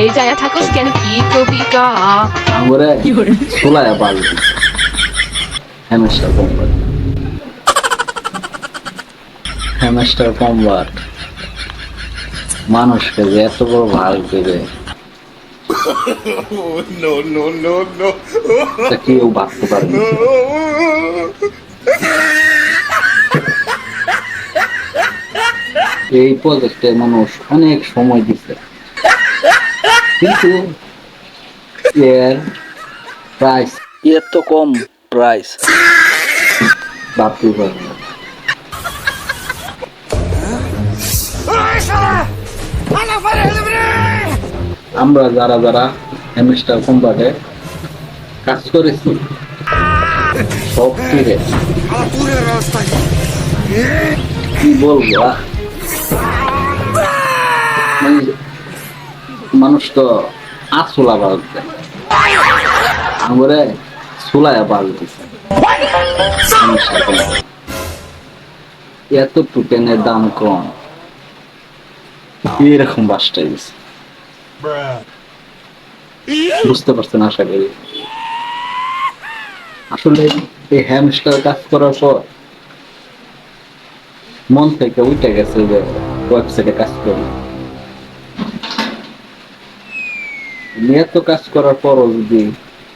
এই যায় থাকোস কেন? কি কবি ক আঙুরে সোলায় পাল হ্যামস্টার কম্বার হ্যামস্টার কম্বার মানুষকে যে এত বড় ভালো দেবে. কেউ ভাবতে পারেনি এই প্রজেক্টে মানুষ অনেক সময় দিছে। কিন্তু এর প্রাইস এত কম প্রাইস ভাবতে পারে আমরা যারা যারা হেমিস্টার কোম্পানে কাজ করেছি। সব ফিরে। কি বলব মানে মানুষ তো আসলা বাড়তে আমরে সুলায় বাড়তেছে এত টুকেনের দাম কম। এরকম বাসটাই গেছে বুঝতে পারছেন আশা করি? আসলে এই হ্যামস্টার কাজ করার পর মন থেকে উঠে গেছে যে ওয়েবসাইটে কাজ করি। এত কাজ করার পরও যদি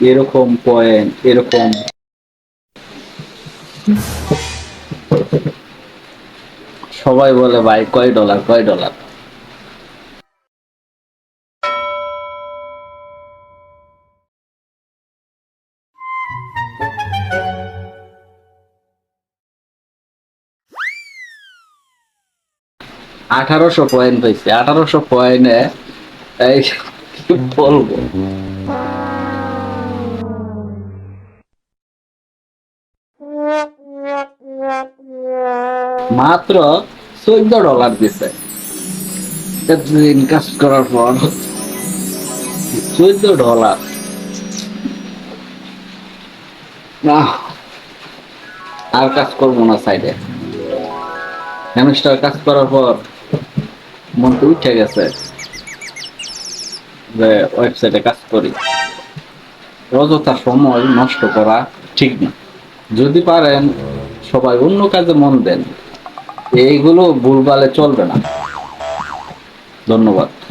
এরকম পয়েন্ট, এরকম সবাই বলে, ভাই, কয় ডলার কয় ডলার? আঠারোশো পয়েন্ট হয়েছে। আঠারোশো পয়েন্টে এই বলব। মাত্র চোদ্দ ডলার দিছে। কাজ করার পর চোদ্দ ডলার। আহ, আর কাজ করব না সাইডে। হ্যামস্টার কাজ করার পর মন তো উঠে গেছে। ওয়েবসাইটে কাজ করি। অযথা সময় নষ্ট করা ঠিক না। যদি পারেন সবাই অন্য কাজে মন দেন। এইগুলো ভুলবালে চলবে না। ধন্যবাদ।